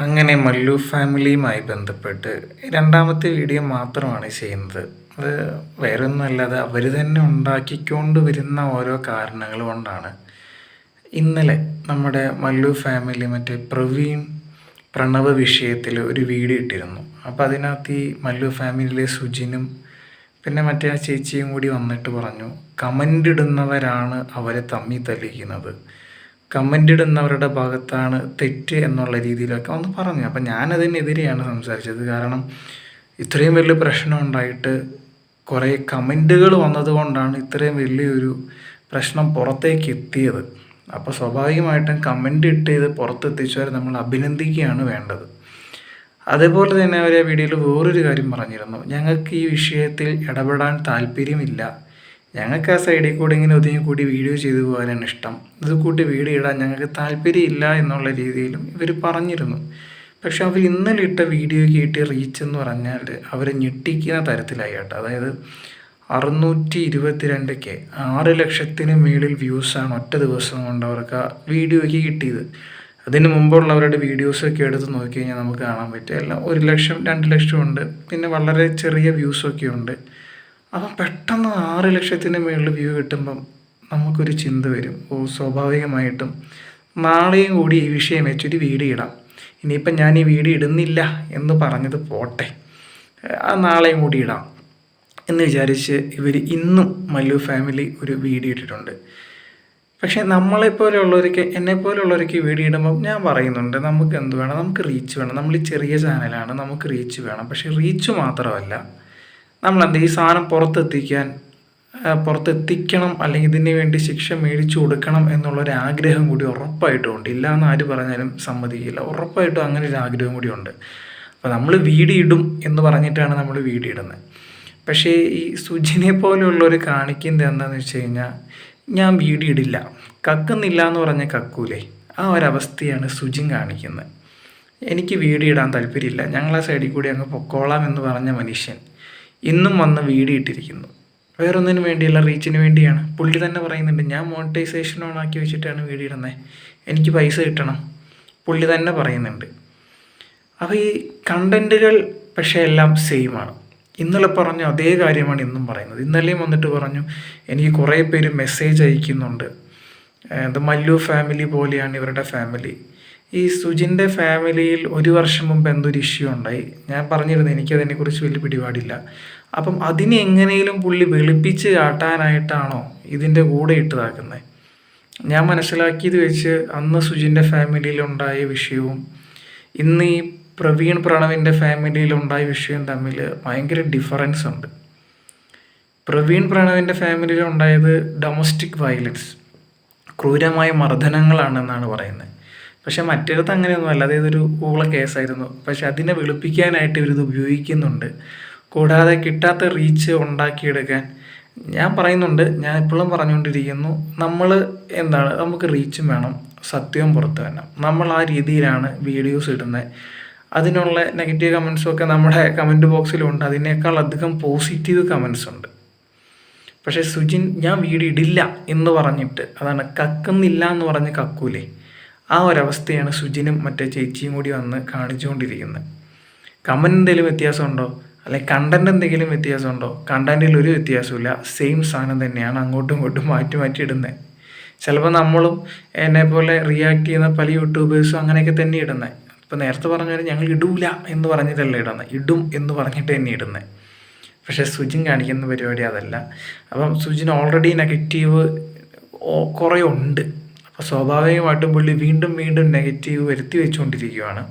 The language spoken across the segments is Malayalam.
അങ്ങനെ മല്ലു ഫാമിലിയുമായി ബന്ധപ്പെട്ട് രണ്ടാമത്തെ വീഡിയോ മാത്രമാണ് ചെയ്യുന്നത്. അത് വേറെ ഒന്നുമല്ലാതെ അവർ തന്നെ ഉണ്ടാക്കിക്കൊണ്ട് വരുന്ന ഓരോ കാരണങ്ങൾ കൊണ്ടാണ്. ഇന്നലെ നമ്മുടെ മല്ലു ഫാമിലി മറ്റേ പ്രവീൺ പ്രണവ് വിഷയത്തിൽ ഒരു വീഡിയോ ഇട്ടിരുന്നു. അപ്പോൾ അതിനകത്ത് ഈ മല്ലു ഫാമിലിയിലെ സുജിനും പിന്നെ മറ്റേ ആ ചേച്ചിയും കൂടി വന്നിട്ട് പറഞ്ഞു കമന്റ് ഇടുന്നവരാണ് അവരെ തമ്മി തല്ലിക്കുന്നത്. കമന്റ് ഇടുന്നവരുടെ ഭാഗത്താണ് തെറ്റ് എന്നുള്ള രീതിയിലൊക്കെ ഒന്ന് പറഞ്ഞു. അപ്പം ഞാനതിനെതിരെയാണ് സംസാരിച്ചത്. കാരണം ഇത്രയും വലിയ പ്രശ്നം ഉണ്ടായിട്ട് കുറേ കമന്റുകൾ വന്നതുകൊണ്ടാണ് ഇത്രയും വലിയൊരു പ്രശ്നം പുറത്തേക്ക് എത്തിയത്. അപ്പോൾ സ്വാഭാവികമായിട്ടും കമന്റ് ഇട്ട് ഇത് പുറത്തെത്തിച്ചവരെ നമ്മൾ അഭിനന്ദിക്കുകയാണ് വേണ്ടത്. അതേപോലെ തന്നെ അവർ ആ വീഡിയോയിൽ വേറൊരു കാര്യം പറഞ്ഞിരുന്നു. ഞങ്ങൾക്ക് ഈ വിഷയത്തിൽ ഇടപെടാൻ താല്പര്യമില്ല. ഞങ്ങൾക്ക് ആ സൈഡിൽ കൂടി ഇങ്ങനെ ഒതുങ്ങി കൂടി വീഡിയോ ചെയ്തു പോകാനാണ് ഇഷ്ടം. ഇത് കൂട്ടി വീഡിയോ ഇടാൻ ഞങ്ങൾക്ക് താല്പര്യമില്ല എന്നുള്ള രീതിയിലും ഇവർ പറഞ്ഞിരുന്നു. പക്ഷെ അവർ ഇന്നലെ ഇട്ട വീഡിയോയ്ക്ക് കിട്ടിയ റീച്ച് എന്ന് പറഞ്ഞാൽ അവരെ ഞെട്ടിക്കുന്ന തരത്തിലായി കേട്ടോ. അതായത് അറുന്നൂറ്റി ഇരുപത്തിരണ്ട് കെ ആറ് ലക്ഷത്തിന് മേളിൽ വ്യൂസാണ് ഒറ്റ ദിവസം കൊണ്ട് അവർക്ക് ആ വീഡിയോയ്ക്ക് കിട്ടിയത്. അതിന് മുമ്പുള്ളവരുടെ വീഡിയോസൊക്കെ എടുത്ത് നോക്കി കഴിഞ്ഞാൽ നമുക്ക് കാണാൻ പറ്റും. എല്ലാം ഒരു ലക്ഷം രണ്ട് ലക്ഷം ഉണ്ട്. പിന്നെ വളരെ ചെറിയ വ്യൂസൊക്കെ ഉണ്ട്. അപ്പം പെട്ടെന്ന് ആറ് ലക്ഷത്തിന് മുകളിൽ വ്യൂ കിട്ടുമ്പം നമുക്കൊരു ചിന്ത വരും. ഓ സ്വാഭാവികമായിട്ടും നാളെയും കൂടി ഈ വിഷയം വെച്ചൊരു വീഡിയോ ഇടാം. ഇനിയിപ്പം ഞാൻ ഈ വീഡിയോ ഇടുന്നില്ല എന്ന് പറഞ്ഞത് പോട്ടെ. നാളെയും കൂടി ഇടാം എന്ന് വിചാരിച്ച് ഇവർ ഇന്നും മല്ലു ഫാമിലി ഒരു വീഡിയോ ഇട്ടിട്ടുണ്ട്. പക്ഷേ നമ്മളെപ്പോലെയുള്ളവർക്ക് എന്നെപ്പോലെയുള്ളവർക്ക് വീഡിയോ ഇടുമ്പം ഞാൻ പറയുന്നുണ്ട് നമുക്ക് എന്ത് വേണം? നമുക്ക് റീച്ച് വേണം. നമ്മൾ ചെറിയ ചാനലാണ് നമുക്ക് റീച്ച് വേണം. പക്ഷേ റീച്ച് മാത്രമല്ല നമ്മളെന്ത് ഈ സാധനം പുറത്തെത്തിക്കാൻ പുറത്തെത്തിക്കണം അല്ലെങ്കിൽ ഇതിന് വേണ്ടി ശിക്ഷ മേടിച്ചു കൊടുക്കണം എന്നുള്ളൊരു ആഗ്രഹം കൂടി ഉറപ്പായിട്ടും ഉണ്ട് ഇല്ല എന്ന് ആര് പറഞ്ഞാലും സമ്മതിക്കില്ല. ഉറപ്പായിട്ടും അങ്ങനെ ഒരു ആഗ്രഹം കൂടി ഉണ്ട്. അപ്പോൾ നമ്മൾ വീടിയിടും എന്ന് പറഞ്ഞിട്ടാണ് നമ്മൾ വീടിയിടുന്നത് പക്ഷേ ഈ സുജിനെ ഒരു കാണിക്കുന്നത് എന്താണെന്ന് വെച്ച് കഴിഞ്ഞാൽ ഞാൻ വീടിയിടില്ല കക്കുന്നില്ല എന്ന് പറഞ്ഞ കക്കൂലേ. ആ ഒരവസ്ഥയാണ് സുജിൻ കാണിക്കുന്നത്. എനിക്ക് വീടിയിടാൻ താല്പര്യമില്ല. ഞങ്ങൾ ആ സൈഡിൽ കൂടി അങ്ങ് പൊക്കോളാം എന്ന് പറഞ്ഞ മനുഷ്യൻ. ഇന്നും വന്ന് വീഡിയോ ഇട്ടിരിക്കുന്നു വേറൊന്നിനു വേണ്ടിയല്ല റീച്ചിന് വേണ്ടിയാണ്. പുള്ളി തന്നെ പറയുന്നുണ്ട് ഞാൻ മോണിറ്റൈസേഷൻ ഓൺ ആക്കി വെച്ചിട്ടാണ് വീഡിയോ ഇടുന്നത് എനിക്ക് പൈസ കിട്ടണം. പുള്ളി തന്നെ പറയുന്നുണ്ട്. അപ്പോൾ ഈ കണ്ടന്റുകൾ പക്ഷേ എല്ലാം സെയിമാണ് ഇന്നലെ പറഞ്ഞ അതേ കാര്യമാണ് ഇന്നും പറയുന്നത്. ഇന്നലെയും വന്നിട്ട് പറഞ്ഞു എനിക്ക് കുറേ പേര് മെസ്സേജ് അയക്കുന്നുണ്ട്. ദ മല്ലു ഫാമിലി പോലെയാണ് ഇവരുടെ ഫാമിലി ഈ സുജിന്റെ ഫാമിലിയിൽ ഒരു വർഷം മുമ്പ് എന്തൊരു ഇഷ്യൂ ഉണ്ടായി? ഞാൻ പറഞ്ഞിരുന്നു എനിക്കതിനെക്കുറിച്ച് വലിയ പിടിപാടില്ല. അപ്പം അതിനെ എങ്ങനെയും പുള്ളി വെളുപ്പിച്ച് കാട്ടാനായിട്ടാണോ ഇതിന്റെ കൂടെ ഇട്ടതാക്കുന്നത് ഞാൻ മനസ്സിലാക്കിയത് വെച്ച് അന്ന് സുജിന്റെ ഫാമിലിയിൽ ഉണ്ടായ വിഷയവും ഇന്ന് ഈ പ്രവീൺ പ്രണവിന്റെ ഫാമിലിയിൽ ഉണ്ടായ വിഷയവും തമ്മിൽ ഭയങ്കര ഡിഫറൻസ് ഉണ്ട്. പ്രവീൺ പ്രണവിന്റെ ഫാമിലിയിൽ ഉണ്ടായത് ഡൊമസ്റ്റിക് വയലൻസ് ക്രൂരമായ മർദ്ദനങ്ങളാണെന്നാണ് പറയുന്നത്. പക്ഷെ മറ്റേടത്ത് അങ്ങനെയൊന്നുമല്ല അതായത് ഒരു ഊള കേസായിരുന്നു. പക്ഷെ അതിനെ വെളുപ്പിക്കാനായിട്ട് ഇവരിത് ഉപയോഗിക്കുന്നുണ്ട്. കൂടാതെ കിട്ടാത്ത റീച്ച് ഉണ്ടാക്കിയെടുക്കാൻ ഞാൻ പറയുന്നുണ്ട്. ഞാൻ ഇപ്പോഴും പറഞ്ഞുകൊണ്ടിരിക്കുന്നു. നമ്മൾ എന്താണ്? നമുക്ക് റീച്ചും വേണം. സത്യവും പുറത്ത് വേണം നമ്മൾ ആ രീതിയിലാണ് വീഡിയോസ് ഇടുന്നത്. അതിനുള്ള നെഗറ്റീവ് കമൻസും ഒക്കെ നമ്മുടെ കമന്റ് ബോക്സിലുണ്ട് അതിനേക്കാൾ അധികം പോസിറ്റീവ് കമൻസ് ഉണ്ട്. പക്ഷേ സുജിൻ ഞാൻ വീഡിയോ ഇടില്ല എന്ന് പറഞ്ഞിട്ട് അതാണ് കക്കുന്നില്ല എന്ന് പറഞ്ഞ് കക്കൂലേ? ആ ഒരവസ്ഥയാണ് സുജിനും മറ്റേ ചേച്ചിയും കൂടി വന്ന് കാണിച്ചുകൊണ്ടിരിക്കുന്നത്. കമൻ എന്തെങ്കിലും വ്യത്യാസമുണ്ടോ? അല്ലെങ്കിൽ കണ്ടന്റ് എന്തെങ്കിലും വ്യത്യാസമുണ്ടോ? കണ്ടന്റിൽ ഒരു വ്യത്യാസമില്ല സെയിം സാധനം തന്നെയാണ് അങ്ങോട്ടും ഇങ്ങോട്ടും മാറ്റി മാറ്റി ഇടുന്നത്. ചിലപ്പോൾ നമ്മളും എന്നെ പോലെ റിയാക്ട് ചെയ്യുന്ന പല യൂട്യൂബേഴ്സും അങ്ങനെയൊക്കെ തന്നെ ഇടുന്നത്. ഇപ്പോൾ നേരത്തെ പറഞ്ഞ ഞങ്ങൾ ഇടൂല എന്ന് പറഞ്ഞിട്ടല്ല ഇടുന്നത്. ഇടും എന്ന് പറഞ്ഞിട്ട് തന്നെ ഇടുന്നത്. പക്ഷേ സുജിൻ കാണിക്കുന്ന പരിപാടി അതല്ല. അപ്പം സുജിൻ ഓൾറെഡി നെഗറ്റീവ് കുറേ ഉണ്ട്. അപ്പോൾ സ്വാഭാവികമായിട്ടും പുള്ളി വീണ്ടും വീണ്ടും നെഗറ്റീവ് വരുത്തി വെച്ചുകൊണ്ടിരിക്കുകയാണ്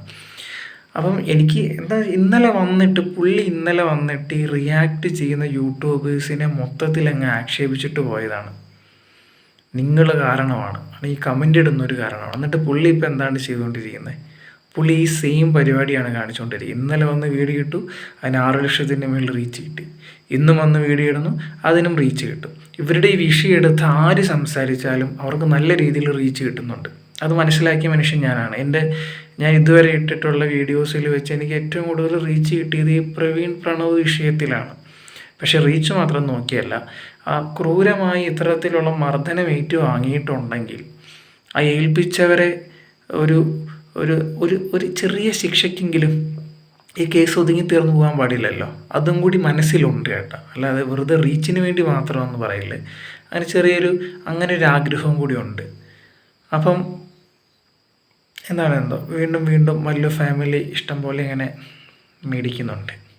അപ്പം എനിക്ക് എന്താ ഇന്നലെ വന്നിട്ട് പുള്ളി ഇന്നലെ വന്നിട്ട് ഈ റിയാക്ട് ചെയ്യുന്ന യൂട്യൂബേഴ്സിനെ മൊത്തത്തിൽ അങ്ങ് ആക്ഷേപിച്ചിട്ട് പോയതാണ്. നിങ്ങൾ കാരണമാണ്. ഈ കമന്റ് ഇടുന്നൊരു കാരണമാണ്. എന്നിട്ട് പുള്ളി ഇപ്പം എന്താണ് ചെയ്തുകൊണ്ടിരിക്കുന്നത് പുള്ളി ഈ സെയിം പരിപാടിയാണ് കാണിച്ചുകൊണ്ടിരിക്കുന്നത് ഇന്നലെ വന്ന് വീഡിയോ കിട്ടു അതിന് ആറ് ലക്ഷത്തിന്റെ മേളിൽ റീച്ച് കിട്ടി. ഇന്നും വന്ന് വീഡിയോ ഇടുന്നു അതിനും റീച്ച് കിട്ടും. ഇവരുടെ ഈ വിഷയം എടുത്ത് ആര് സംസാരിച്ചാലും അവർക്ക് നല്ല രീതിയിൽ റീച്ച് കിട്ടുന്നുണ്ട്. അത് മനസ്സിലാക്കിയ മനുഷ്യൻ ഞാനാണ്. എന്റെ ഞാൻ ഇതുവരെ ഇട്ടിട്ടുള്ള വീഡിയോസിൽ വെച്ച് എനിക്ക് ഏറ്റവും കൂടുതൽ റീച്ച് കിട്ടിയത് ഈ പ്രവീൺ പ്രണവ് വിഷയത്തിലാണ്. പക്ഷെ റീച്ച് മാത്രം നോക്കിയല്ല. ആ ക്രൂരമായി ഇത്തരത്തിലുള്ള മർദ്ദനം ഏറ്റു വാങ്ങിയിട്ടുണ്ടെങ്കിൽ ആ ഏൽപ്പിച്ചവരെ ഒരു ഒരു ഒരു ഒരു ചെറിയ ശിക്ഷയ്ക്കെങ്കിലും ഈ കേസ് ഒതുങ്ങി തീർന്നു പോകാൻ പാടില്ലല്ലോ. അതും കൂടി മനസ്സിലുണ്ട് കേട്ടോ. അല്ലാതെ വെറുതെ റീച്ചിന് വേണ്ടി മാത്രമെന്ന് പറയില്ലേ. അങ്ങനെ ചെറിയൊരു അങ്ങനെ ഒരു ആഗ്രഹവും കൂടി ഉണ്ട്. അപ്പം എന്താണ് എന്തോ? വീണ്ടും വീണ്ടും വലിയ ഫാമിലി ഇഷ്ടം പോലെ ഇങ്ങനെ മേടിക്കുന്നുണ്ട്.